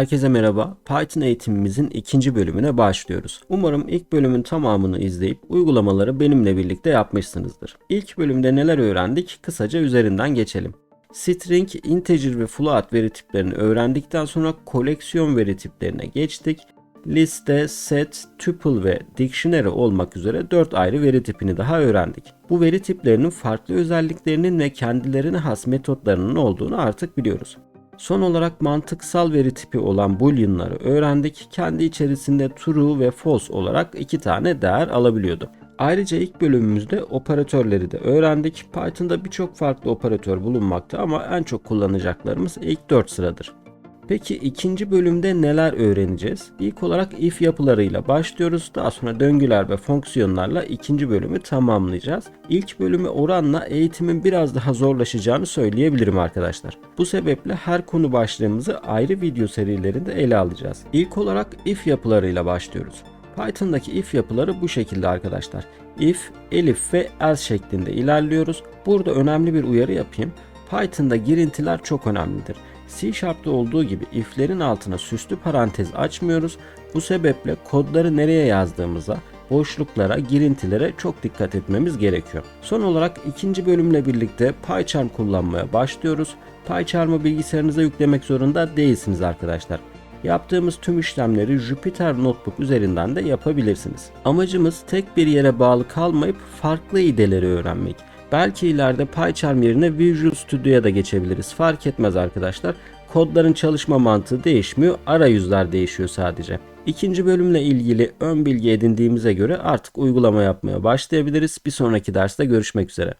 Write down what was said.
Herkese merhaba. Python eğitimimizin ikinci bölümüne başlıyoruz. Umarım ilk bölümün tamamını izleyip uygulamaları benimle birlikte yapmışsınızdır. İlk bölümde neler öğrendik kısaca üzerinden geçelim. String, integer ve float veri tiplerini öğrendikten sonra koleksiyon veri tiplerine geçtik. Liste, set, tuple ve dictionary olmak üzere 4 ayrı veri tipini daha öğrendik. Bu veri tiplerinin farklı özelliklerinin ve kendilerine has metotlarının olduğunu artık biliyoruz. Son olarak mantıksal veri tipi olan boolean'ları öğrendik. Kendi içerisinde true ve false olarak iki tane değer alabiliyordu. Ayrıca ilk bölümümüzde operatörleri de öğrendik. Python'da birçok farklı operatör bulunmakta ama en çok kullanacaklarımız ilk 4 sıradır. Peki ikinci bölümde neler öğreneceğiz? İlk olarak if yapılarıyla başlıyoruz. Daha sonra döngüler ve fonksiyonlarla ikinci bölümü tamamlayacağız. İlk bölümü oranla eğitimin biraz daha zorlaşacağını söyleyebilirim arkadaşlar. Bu sebeple her konu başlığımızı ayrı video serilerinde ele alacağız. İlk olarak if yapılarıyla başlıyoruz. Python'daki if yapıları bu şekilde arkadaşlar. If, elif ve else şeklinde ilerliyoruz. Burada önemli bir uyarı yapayım. Python'da girintiler çok önemlidir. C Sharp'ta olduğu gibi if'lerin altına süslü parantez açmıyoruz. Bu sebeple kodları nereye yazdığımıza, boşluklara, girintilere çok dikkat etmemiz gerekiyor. Son olarak ikinci bölümle birlikte PyCharm kullanmaya başlıyoruz. PyCharm'ı bilgisayarınıza yüklemek zorunda değilsiniz arkadaşlar. Yaptığımız tüm işlemleri Jupyter Notebook üzerinden de yapabilirsiniz. Amacımız tek bir yere bağlı kalmayıp farklı ideleri öğrenmek. Belki ileride PyCharm yerine Visual Studio'ya da geçebiliriz. Fark etmez arkadaşlar. Kodların çalışma mantığı değişmiyor, arayüzler değişiyor sadece. İkinci bölümle ilgili ön bilgi edindiğimize göre artık uygulama yapmaya başlayabiliriz. Bir sonraki derste görüşmek üzere.